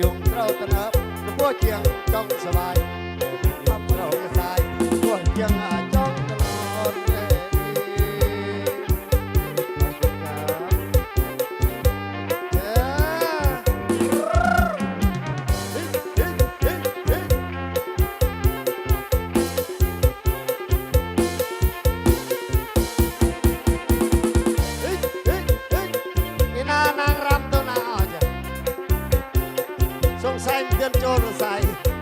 ยงเราตนับลวงพ่อเจียงจ้องสบาย side.